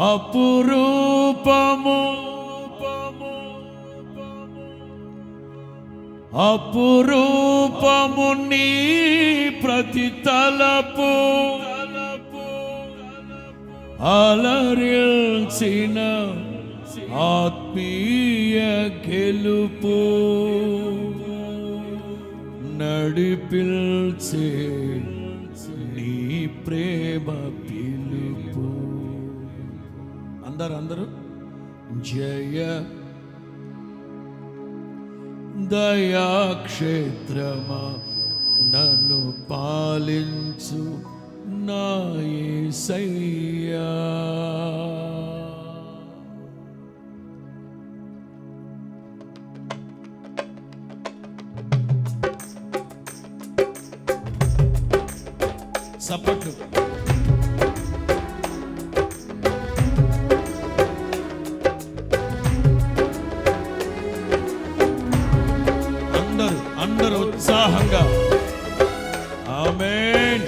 అపురూపము అపురూపము నీ ప్రతి తలపు అలరిల్చిన ఆత్మీయ గెలుపు నడిపిల్చే అందరు అందరూ. జయ దయాక్షేత్రమా నన్ను పాలించు నాయ సయ్యా ఉత్సాహంగా. ఆమేన్.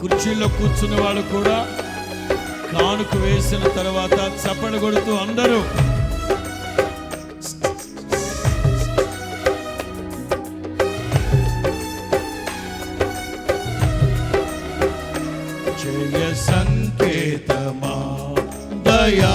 కుర్చీలో కూర్చున్న వాళ్ళు కూడా కానుక వేసిన తర్వాత చప్పడి కొడుతూ అందరూ. జయ సంకేతమా దయా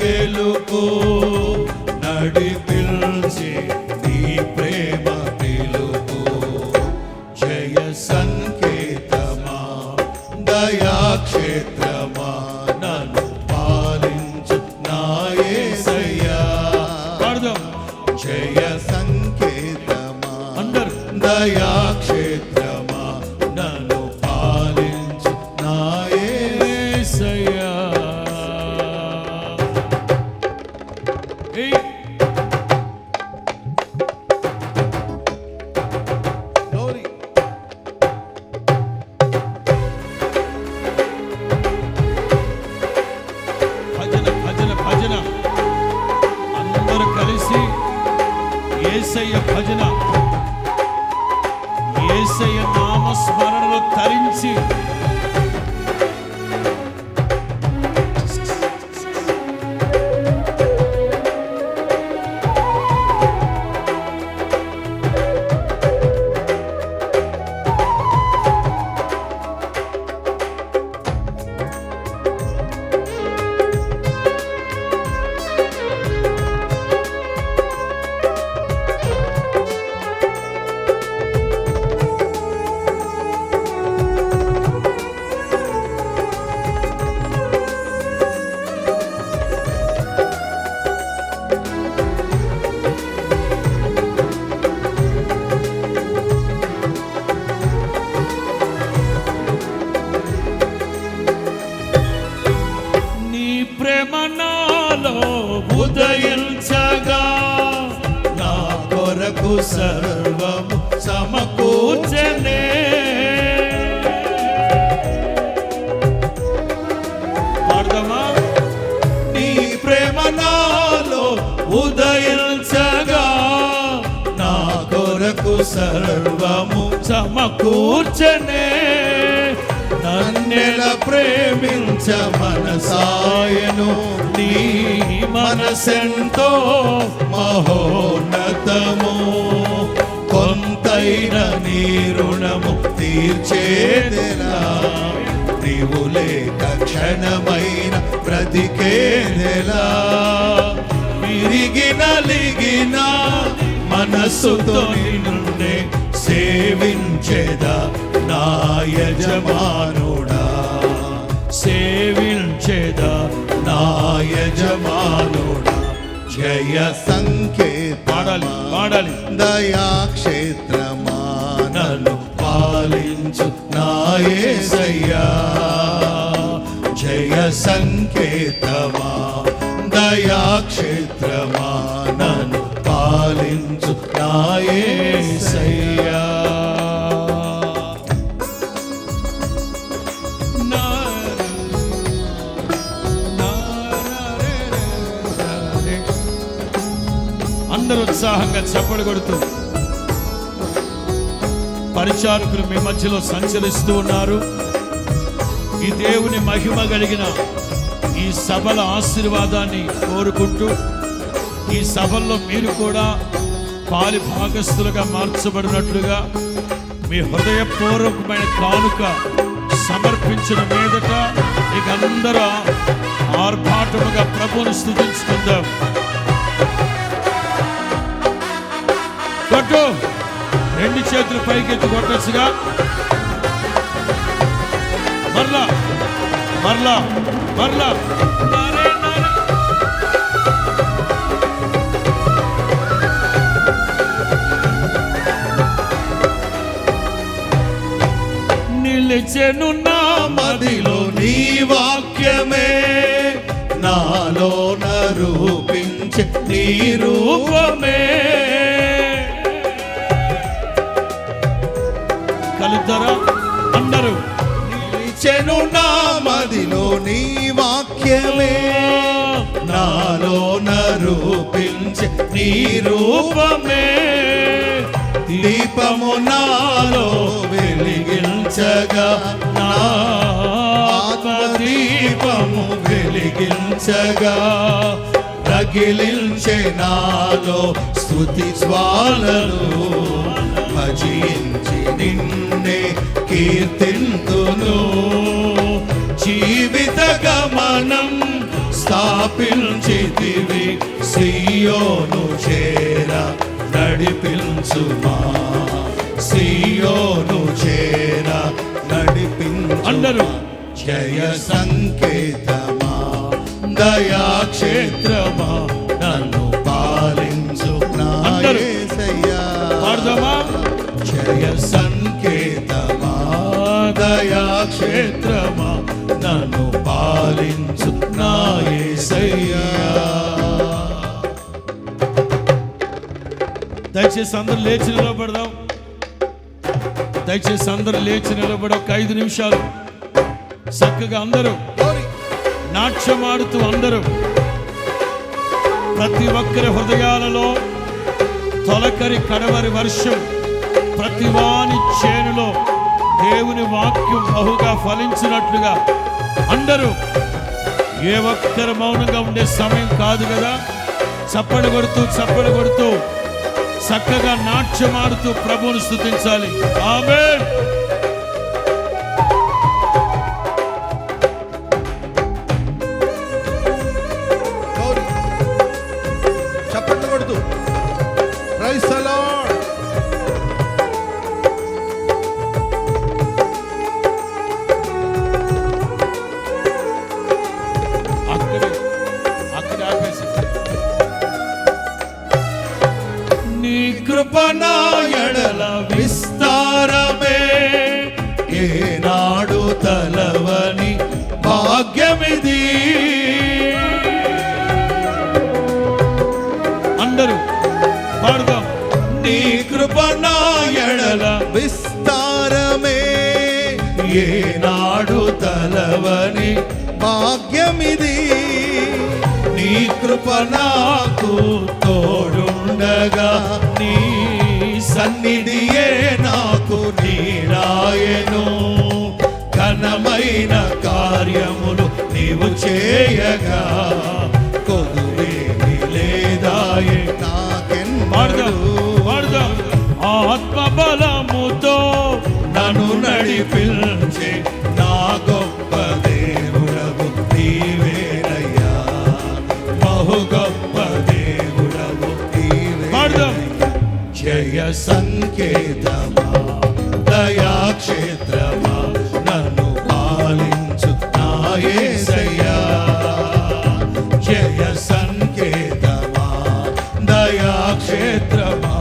గెలుపు నడిపిల్చి సర్వము సమకూర్చనే. పాడదామా? నీ ప్రేమ నాలో ఉదయించగా నా కొరకు సర్వము సమకూర్చనే. నన్నెల ప్రేమించ మనసాయను నీ మనసెంతో మహోన్నతము. కొంతైన నీ రుణము తీర్చేదెలా? నీవు లేక క్షణమైన బ్రతికేదెలా? విరిగి నలిగిన మనస్సుతో నిన్నే సేవించేదా నా యజమానుడా? సేవించేదా నా యజమానుడా? జయ సంకేత పాడాలి పాడాలి. దయాక్షేత్రమా నాయసయ్యా జయ సంకేతమా దయాక్షేత్రమా నన్ను పాలించు నాయసయ్యా అందరూ ఉత్సాహంగా చప్పలు కొడుతూ పరిచారకులు మీ మధ్యలో సంచరిస్తూ ఉన్నారు. ఈ దేవుని మహిమ కలిగిన ఈ సభల ఆశీర్వాదాన్ని కోరుకుంటూ ఈ సభల్లో మీరు కూడా పాలి భాగస్థులుగా మార్చబడినట్లుగా మీ హృదయపూర్వకమైన కానుక సమర్పించిన మీదట ఇక అందరూ ఆర్భాటముగా ప్రభువును స్థుతించుకుందాం కొట్టు. రెండు చేతులు పైకెత్తి కొట్టచ్చుగా. మరలా మరలా మరలా. నిలిచెను నా వాక్యమే నాలో రూపించే నీ రూపమే. దీపము నాలో వెలిగించగా నా దీపము వెలిగించగా. రగిలించే నాలో స్థుతి జ్వాలలు భజించి నిన్నే కీర్తింతును. జీవిత గమనం స్థాపించితివి సియోను చేర నడిపించుమా. సియోను చేర నడిపించు అందరూ. జయ సంకేతమా దయాక్షేత్రమా నన్ను పాలించు. పాడదామా? జయ సంకేతమా దయాక్షేత్రమా దయచేసి అందరు లేచి నిలబడదాం. దయచేసి అందరు లేచి నిలబడి ఒక ఐదు నిమిషాలు. చక్కగా అందరూ నాట్యం ఆడుతూ అందరూ ప్రతి ఒక్కరి హృదయాలలో తొలకరి కడవరి వర్షం ప్రతి వాని చేనులో దేవుని వాక్యం బహుగా ఫలించినట్లుగా అందరూ ఏ ఒక్కరు మౌనంగా ఉండే సమయం కాదు కదా? చప్పడి కొడుతూ చప్పడి కొడుతూ చక్కగా నాట్యమాడుతూ ప్రభువును స్థుతించాలి ఆమె కృపణాయడల విస్తారమే. ఏనాడు తలవని భాగ్యమిది. అందరూ పాడుదాం. నీ కృపణాయడల విస్తారమే. ఏనాడు తలవని భాగ్యమిది. నీ కృప నాకు తోడుండగా నీ సన్నిధియే నాకు నీరాయను. ఘనమైన కార్యములు నీవు చేయగా. సంకేతమా? దయాక్షేత్రమా? నన్ను పాలించు నాయసయ్యా జయ సంకేతమా? దయాక్షేత్రమా?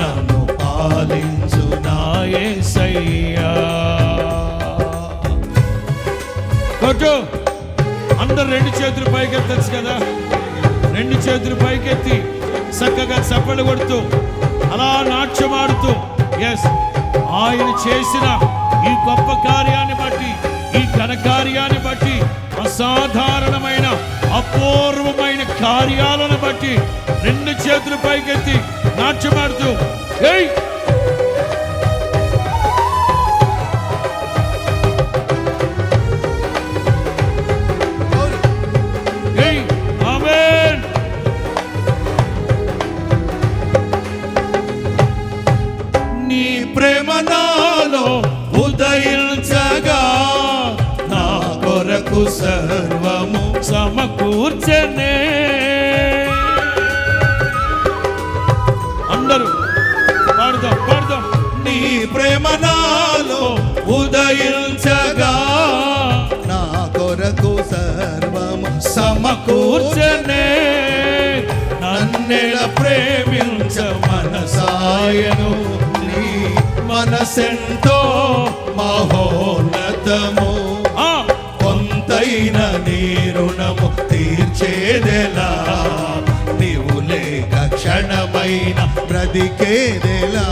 నన్ను పాలించు నాయసయ్యా కొట్టు. అందరు రెండు చేతులు పైకెత్తచ్చు కదా? రెండు చేతులు పైకెత్తి చక్కగా చప్పలు కొడుతూ అలా నాట్యమాడుతూ ఎస్ ఆయన చేసిన ఈ గొప్ప కార్యాన్ని బట్టి ఈ ఘనకార్యాన్ని బట్టి అసాధారణమైన అపూర్వమైన కార్యాలను బట్టి రెండు చేతులు పైకెత్తి నాట్యమాడుతూ ఏయ్ కూర్చనే నన్నెల ప్రేమించ మనసాయను. నీ మనసెంతో మహోన్నతము. కొంతైన నీ రుణము తీర్చేదెలా? నీవు లేక క్షణమైన బ్రతికేదెలా?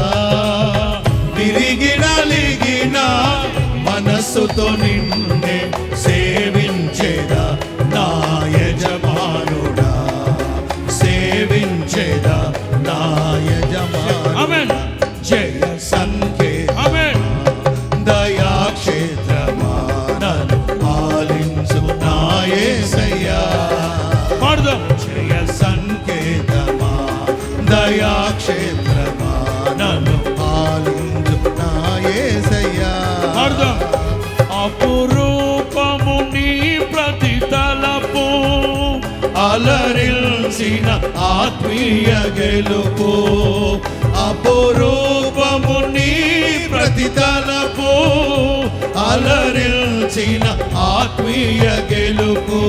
తిరిగిన లిగిన మనస్సుతో నిన్నే సేవించేదా అలరిల్సిన ఆత్మీయ గెలుపు. అపురూపము నీ ప్రతితలపు అలరిల్చిన ఆత్మీయ గెలుపు.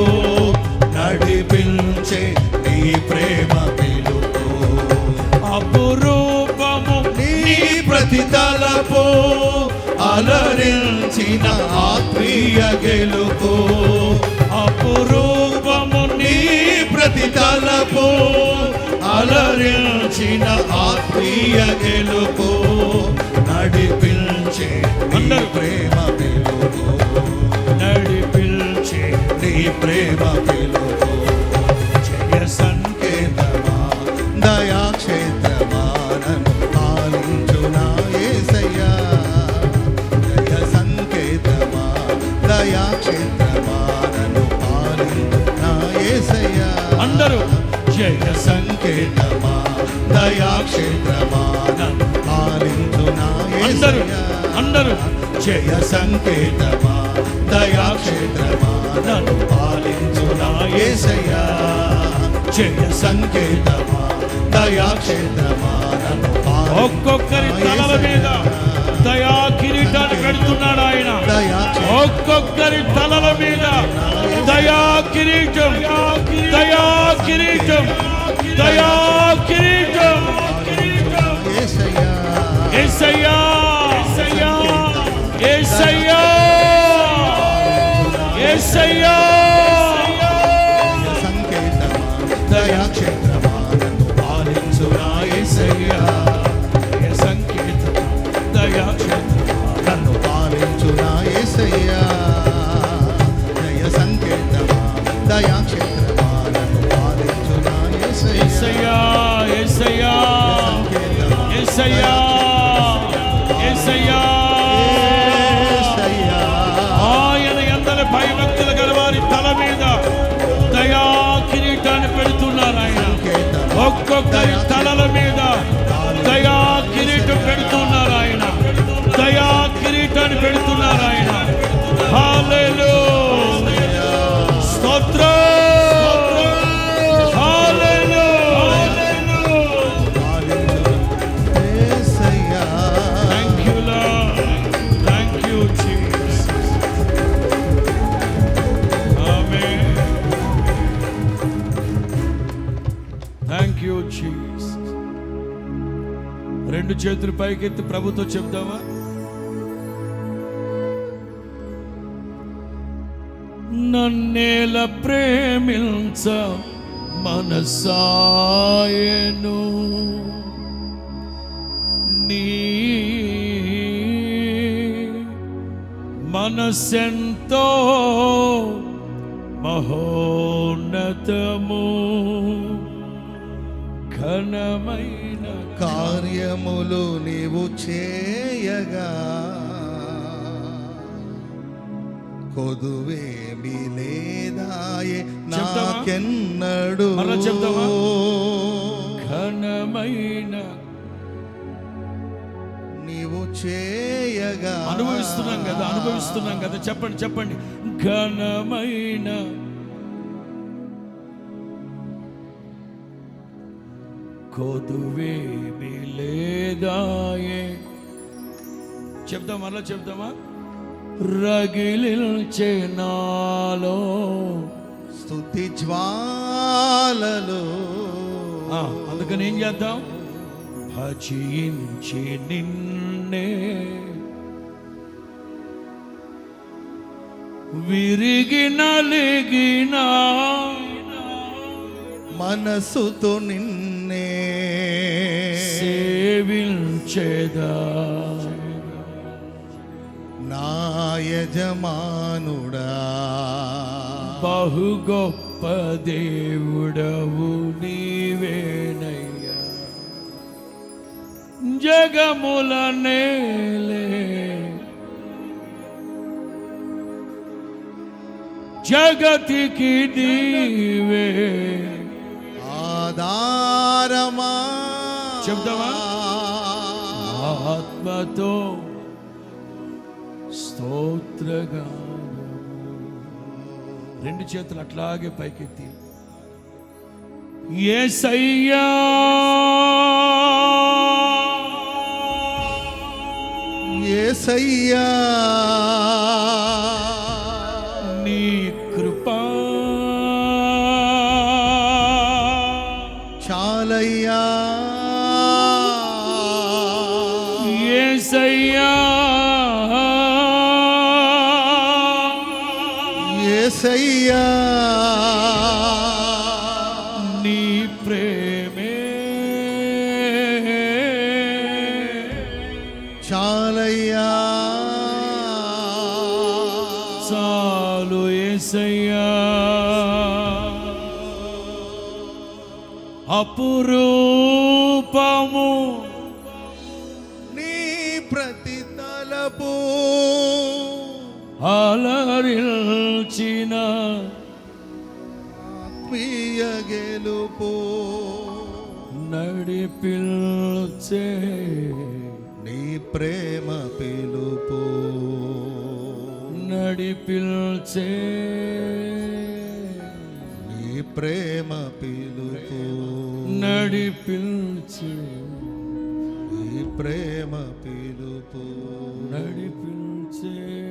నడిపించే నీ ప్రేమ గెలుపు అపురూపము నీ ప్రతితలపు అలరిల్చిన ఆత్మీయ గెలుపు. ప్రతి తలపు అలరించిన ఆత్మీయ గెలుపు నడిపించే. ప్రేమ నా యేసయ్యా జయ సంకేతమా దయాక్షేత్రమా ఒక్కొక్కరి తలల మీద. దయా కిరీటాన్ని పెడుతున్నాడు ఆయన. ఒక్కొక్కరి తలల మీద దయా కిరీటం దయా కిరీటం దయా కిరీటం. ఏసయ్యా ఏసయ్యా ఏసయ్యా ఏసయ్యా చేతులు పైకెత్తి ప్రభుతో చెప్దామా? నన్నేల ప్రేమించ మనసాయను. నీ మనసెంతో మహోన్నతము ఘనమై కార్యములు నీవు చేయగా కొదువేమి లేదాయే? నాకెన్నడు? ఘనమైన నీవు చేయగా అనుభవిస్తున్నాం కదా అనుభవిస్తున్నాం కదా చెప్పండి చెప్పండి ఘనమైన కొదువేమి లేదాయే చెప్దాం మళ్ళా చెప్దామా? రగిలించే నాలో స్తుతి జ్వాలలు. అందుకని ఏం చేద్దాం? భజించి నిన్నే. విరిగి నలిగిన మనసుతో నిన్నే సేవించేదా నా యజమానుడా బహు గొప్ప దేవుడవు నీవేనయ్యా జగముల నేలే జగతికి నీవే ఆధారమా చెప్తావా? ఆత్మతో స్తోత్రగా రెండు చేతులు అట్లాగే పైకెత్తి. ఏసయ్యా! యేసయ్యా ఏసయ్యా. యేసయ్యా అలరిల్చిన ఆత్మీయ గెలుపు. నడిపిల్చే నీ ప్రేమ పిలుపు. నడిపిల్చే నీ ప్రేమ పిలుపు. నడిపిల్చే నీ ప్రేమ పిలుపు. నడిపిల్చే